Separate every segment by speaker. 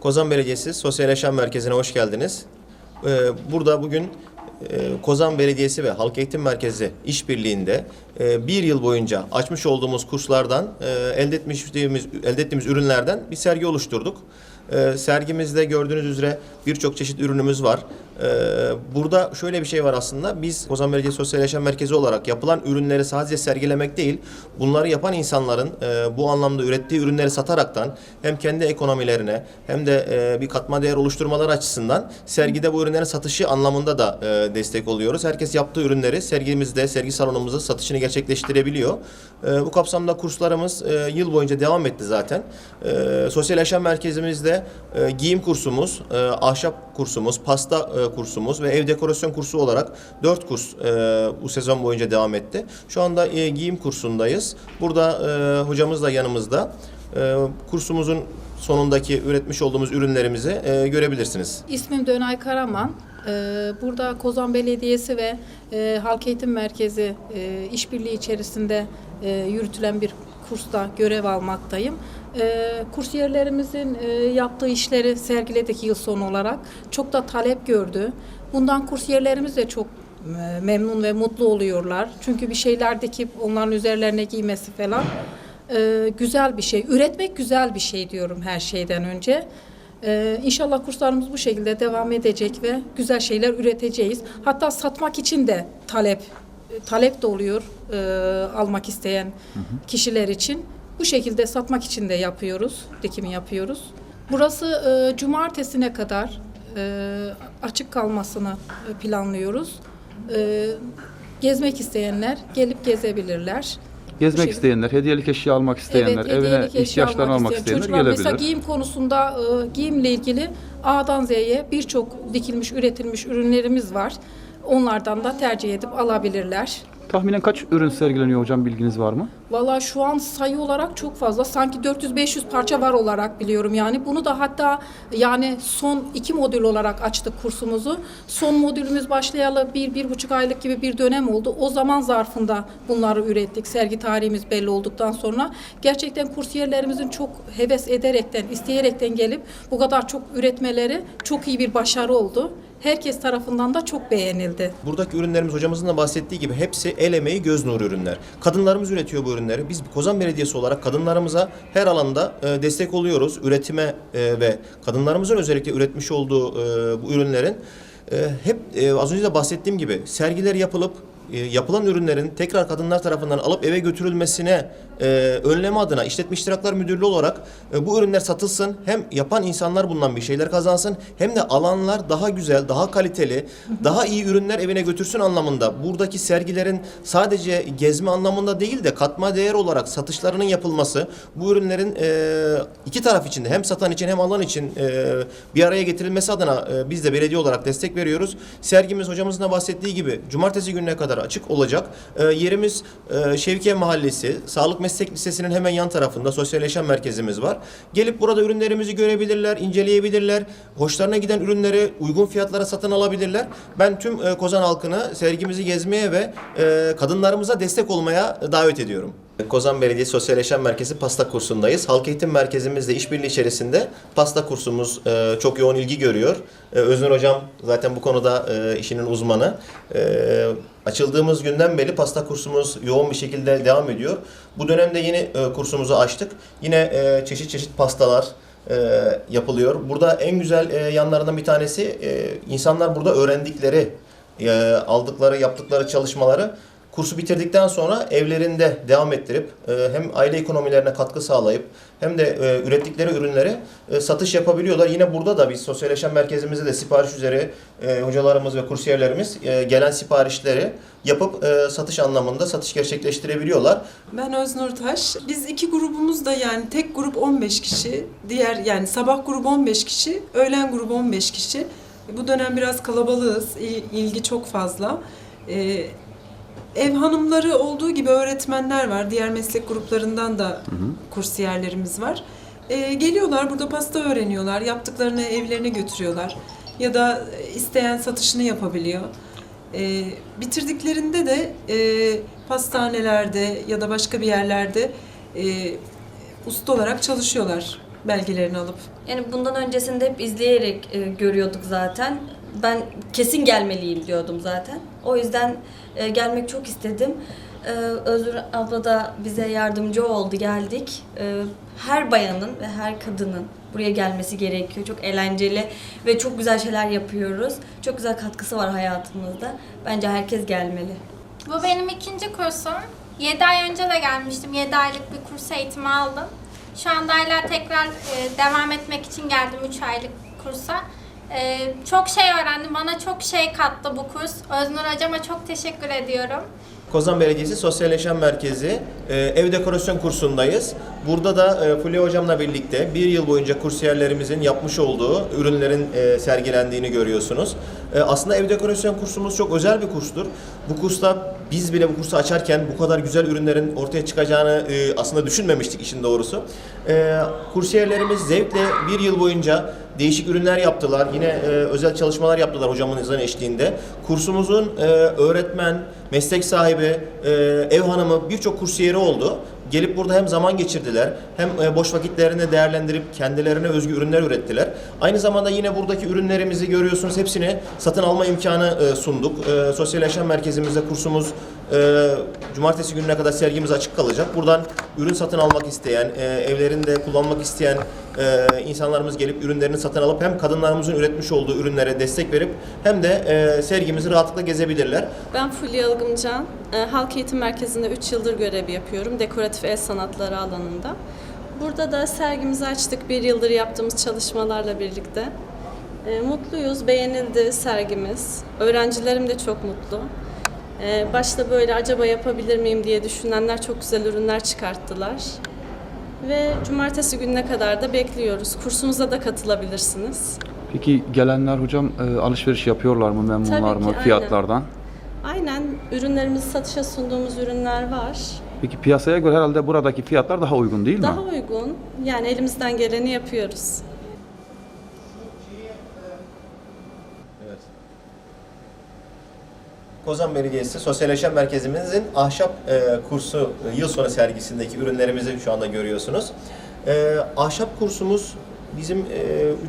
Speaker 1: Kozan Belediyesi Sosyal Yaşam Merkezi'ne hoş geldiniz. Ee, Burada bugün e, Kozan Belediyesi ve Halk Eğitim Merkezi işbirliğinde e, bir yıl boyunca açmış olduğumuz kurslardan e, elde etmiştiğimiz elde ettiğimiz ürünlerden bir sergi oluşturduk. Sergimizde gördüğünüz üzere birçok çeşit ürünümüz var. E, Burada şöyle bir şey var aslında. Biz Kozan Belediyesi Sosyal Yaşam Merkezi olarak yapılan ürünleri sadece sergilemek değil, bunları yapan insanların e, bu anlamda ürettiği ürünleri sataraktan hem kendi ekonomilerine hem de e, bir katma değer oluşturmaları açısından sergide bu ürünlerin satışı anlamında da e, destek oluyoruz. Herkes yaptığı ürünleri sergimizde, sergi salonumuzda satışını gerçekleştirebiliyor. Bu kapsamda kurslarımız yıl boyunca devam etti zaten. Sosyal Yaşam Merkezimizde giyim kursumuz, ahşap kursumuz, pasta e, kursumuz ve ev dekorasyon kursu olarak dört kurs e, bu sezon boyunca devam etti. Şu anda e, giyim kursundayız. Burada e, hocamız da yanımızda. E, kursumuzun sonundaki üretmiş olduğumuz ürünlerimizi e, görebilirsiniz.
Speaker 2: İsmim Dönay Karaman. Ee, Burada Kozan Belediyesi ve e, Halk Eğitim Merkezi e, işbirliği içerisinde e, yürütülen bir kursta görev almaktayım. E, Kursiyerlerimizin e, yaptığı işleri sergiledik yıl sonu olarak. Çok da talep gördü. Bundan kursiyerlerimiz de çok e, memnun ve mutlu oluyorlar. Çünkü bir şeyler dikip onların üzerlerine giymesi falan e, güzel bir şey. Üretmek güzel bir şey diyorum her şeyden önce. Ee, inşallah kurslarımız bu şekilde devam edecek ve güzel şeyler üreteceğiz. Hatta satmak için de talep talep de oluyor e, almak isteyen kişiler için. Bu şekilde satmak için de yapıyoruz, dikimi yapıyoruz. Burası e, cumartesine kadar e, açık kalmasını e, planlıyoruz. E, gezmek isteyenler gelip gezebilirler.
Speaker 3: Gezmek
Speaker 2: şey-
Speaker 3: isteyenler, hediyelik eşya almak isteyenler,
Speaker 2: Evet,
Speaker 3: evine ihtiyaçlarını almak
Speaker 2: isteyen
Speaker 3: isteyenler
Speaker 2: çocuklar Mesela
Speaker 3: gelebilir.
Speaker 2: giyim konusunda e, giyimle ilgili A'dan Z'ye birçok dikilmiş, üretilmiş ürünlerimiz var. Onlardan da tercih edip alabilirler.
Speaker 3: Tahminen kaç ürün sergileniyor hocam bilginiz var mı?
Speaker 2: Valla şu an sayı olarak çok fazla. Sanki 400-500 parça var olarak biliyorum yani. Bunu da hatta yani son iki modül olarak açtık kursumuzu. Son modülümüz başlayalı bir, bir buçuk aylık gibi bir dönem oldu. O zaman zarfında bunları ürettik. Sergi tarihimiz belli olduktan sonra. Gerçekten kursiyerlerimizin çok heves ederekten, isteyerekten gelip bu kadar çok üretmeleri çok iyi bir başarı oldu. Herkes tarafından da çok beğenildi.
Speaker 1: Buradaki ürünlerimiz hocamızın da bahsettiği gibi hepsi el emeği göz nuru ürünler. Kadınlarımız üretiyor bu ürünleri. Biz Kozan Belediyesi olarak kadınlarımıza her alanda e, destek oluyoruz. Üretime e, ve kadınlarımızın özellikle üretmiş olduğu e, bu ürünlerin hep az önce de bahsettiğim gibi sergiler yapılıp yapılan ürünlerin tekrar kadınlar tarafından alıp eve götürülmesine e, önleme adına İşletme İştiraklar Müdürlüğü olarak e, bu ürünler satılsın. Hem yapan insanlar bundan bir şeyler kazansın hem de alanlar daha güzel, daha kaliteli, daha iyi ürünler evine götürsün anlamında. Buradaki sergilerin sadece gezme anlamında değil de katma değer olarak satışlarının yapılması bu ürünlerin e, iki taraf için de hem satan için hem alan için e, bir araya getirilmesi adına e, biz de belediye olarak destek veriyoruz. Sergimiz hocamızın da bahsettiği gibi cumartesi gününe kadar açık olacak. E, yerimiz e, Şevkiye Mahallesi, Sağlık Meslek Lisesi'nin hemen yan tarafında sosyal yaşam merkezimiz var. Gelip burada ürünlerimizi görebilirler, inceleyebilirler. Hoşlarına giden ürünleri uygun fiyatlara satın alabilirler. Ben tüm e, Kozan halkını sergimizi gezmeye ve e, kadınlarımıza destek olmaya davet ediyorum. Kozan Belediyesi Sosyal Yaşam Merkezi pasta kursundayız. Halk Eğitim Merkezimizle işbirliği içerisinde pasta kursumuz e, çok yoğun ilgi görüyor. E, Öznur Hocam zaten bu konuda e, işinin uzmanı. E, açıldığımız günden beri pasta kursumuz yoğun bir şekilde devam ediyor. Bu dönemde yeni e, kursumuzu açtık. Yine e, çeşit çeşit pastalar, yapılıyor. Burada en güzel yanlarından bir tanesi insanlar burada öğrendikleri, aldıkları, yaptıkları çalışmaları kursu bitirdikten sonra evlerinde devam ettirip e, hem aile ekonomilerine katkı sağlayıp hem de e, ürettikleri ürünleri e, satış yapabiliyorlar. Yine burada da biz sosyal yaşam merkezimizde de sipariş üzere hocalarımız ve kursiyerlerimiz gelen siparişleri yapıp satış anlamında satış gerçekleştirebiliyorlar.
Speaker 4: Ben Öznur Taş. Biz iki grubumuz da yani tek grup 15 kişi, diğer yani sabah grubu 15 kişi, öğlen grubu 15 kişi. Bu dönem biraz kalabalığız, il- ilgi çok fazla. Ev hanımları olduğu gibi öğretmenler var, diğer meslek gruplarından da kursiyerlerimiz var. Ee, geliyorlar burada pasta öğreniyorlar, yaptıklarını evlerine götürüyorlar ya da isteyen satışını yapabiliyor. Ee, bitirdiklerinde de e, pastanelerde ya da başka bir yerlerde e, usta olarak çalışıyorlar. belgelerini alıp.
Speaker 5: Yani bundan öncesinde hep izleyerek e, görüyorduk zaten. Ben kesin gelmeliyim diyordum zaten. O yüzden e, gelmek çok istedim. E, Özgür abla da bize yardımcı oldu, geldik. E, her bayanın ve her kadının buraya gelmesi gerekiyor. Çok eğlenceli ve çok güzel şeyler yapıyoruz. Çok güzel katkısı var hayatımızda. Bence herkes gelmeli.
Speaker 6: Bu benim ikinci kursum. 7 ay önce de gelmiştim. 7 aylık bir kurs eğitimi aldım. Şu anda hala tekrar e, devam etmek için geldim 3 aylık kursa. E, çok şey öğrendim. Bana çok şey kattı bu kurs. Öznur hocama çok teşekkür ediyorum.
Speaker 1: Kozan Belediyesi Sosyal Yaşam Merkezi e, ev dekorasyon kursundayız. Burada da e, Fulya Hocam'la birlikte bir yıl boyunca kursiyerlerimizin yapmış olduğu ürünlerin e, sergilendiğini görüyorsunuz. E, aslında ev dekorasyon kursumuz çok özel bir kurstur. Bu kursta biz bile bu kursu açarken bu kadar güzel ürünlerin ortaya çıkacağını e, aslında düşünmemiştik işin doğrusu. E, kursiyerlerimiz zevkle bir yıl boyunca değişik ürünler yaptılar. Yine e, özel çalışmalar yaptılar hocamızın eşliğinde. Kursumuzun e, öğretmen, meslek sahibi, e, ev hanımı birçok kursiyeri oldu. Gelip burada hem zaman geçirdiler hem e, boş vakitlerini değerlendirip kendilerine özgü ürünler ürettiler. Aynı zamanda yine buradaki ürünlerimizi görüyorsunuz hepsini satın alma imkanı e, sunduk. E, Sosyal Yaşam Merkezimizde kursumuz cumartesi gününe kadar sergimiz açık kalacak. Buradan ürün satın almak isteyen, evlerinde kullanmak isteyen e, insanlarımız gelip ürünlerini satın alıp hem kadınlarımızın üretmiş olduğu ürünlere destek verip hem de e, sergimizi rahatlıkla gezebilirler.
Speaker 7: Ben Fulya Ilgımcan. Ee, Halk Eğitim Merkezi'nde 3 yıldır görev yapıyorum. Dekoratif el sanatları alanında. Burada da sergimizi açtık bir yıldır yaptığımız çalışmalarla birlikte. Ee, Mutluyuz, beğenildi sergimiz. Öğrencilerim de çok mutlu. Ee, Başta böyle acaba yapabilir miyim diye düşünenler çok güzel ürünler çıkarttılar. Ve cumartesi gününe kadar da bekliyoruz. Kursumuza da katılabilirsiniz.
Speaker 3: Peki gelenler hocam e, alışveriş yapıyorlar mı, memnunlar
Speaker 7: Tabii ki,
Speaker 3: mı
Speaker 7: aynen.
Speaker 3: fiyatlardan?
Speaker 7: Aynen ürünlerimizi satışa sunduğumuz ürünler var.
Speaker 3: Peki piyasaya göre herhalde buradaki fiyatlar daha uygun değil mi?
Speaker 7: Daha uygun. Yani elimizden geleni yapıyoruz.
Speaker 1: Kozan Belediyesi Sosyal Yaşam Merkezimizin ahşap e, kursu e, yıl sonu sergisindeki ürünlerimizi şu anda görüyorsunuz. E, ahşap kursumuz bizim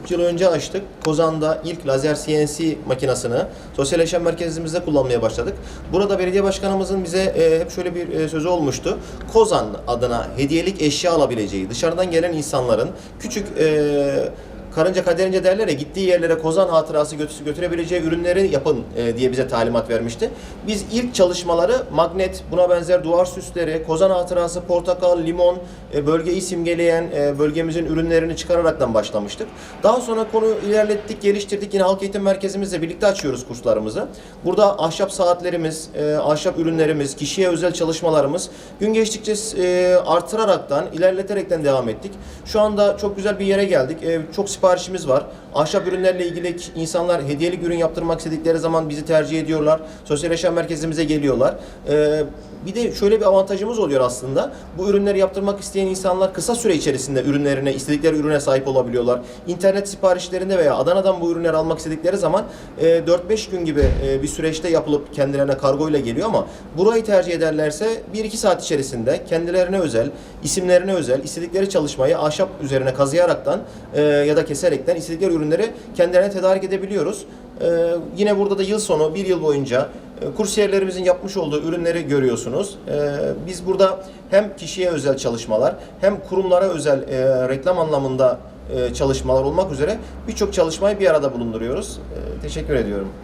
Speaker 1: 3 yıl önce açtık. Kozan'da ilk lazer CNC makinesini Sosyal Yaşam Merkezimizde kullanmaya başladık. Burada belediye başkanımızın bize e, hep şöyle bir e, sözü olmuştu. Kozan adına hediyelik eşya alabileceği, dışarıdan gelen insanların küçük e, karınca kaderince derler ya gittiği yerlere kozan hatırası götü- götürebileceği ürünleri yapın e, diye bize talimat vermişti. Biz ilk çalışmaları magnet, buna benzer duvar süsleri, kozan hatırası, portakal, limon, e, bölgeyi simgeleyen e, bölgemizin ürünlerini çıkararaktan başlamıştık. Daha sonra konu ilerlettik, geliştirdik. Yine halk eğitim merkezimizle birlikte açıyoruz kurslarımızı. Burada ahşap saatlerimiz, e, ahşap ürünlerimiz, kişiye özel çalışmalarımız gün geçtikçe artıraraktan, ilerleterekten devam ettik. Şu anda çok güzel bir yere geldik. Çok siparişimiz var. Ahşap ürünlerle ilgili insanlar hediyelik ürün yaptırmak istedikleri zaman bizi tercih ediyorlar. Sosyal yaşam merkezimize geliyorlar. E, bir de şöyle bir avantajımız oluyor aslında. Bu ürünleri yaptırmak isteyen insanlar kısa süre içerisinde ürünlerine, istedikleri ürüne sahip olabiliyorlar. İnternet siparişlerinde veya Adana'dan bu ürünleri almak istedikleri zaman e, 4-5 gün gibi e, bir süreçte yapılıp kendilerine kargoyla geliyor ama burayı tercih ederlerse 1-2 saat içerisinde kendilerine özel, isimlerine özel, istedikleri çalışmayı ahşap üzerine kazıyaraktan e, ya da keserekten istedikleri ürünleri kendilerine tedarik edebiliyoruz. E, yine burada da yıl sonu, bir yıl boyunca e, Kursiyerlerimizin yapmış olduğu ürünleri görüyorsunuz. E, Biz burada hem kişiye özel çalışmalar hem kurumlara özel e, reklam anlamında e, çalışmalar olmak üzere birçok çalışmayı bir arada bulunduruyoruz. E, Teşekkür ediyorum.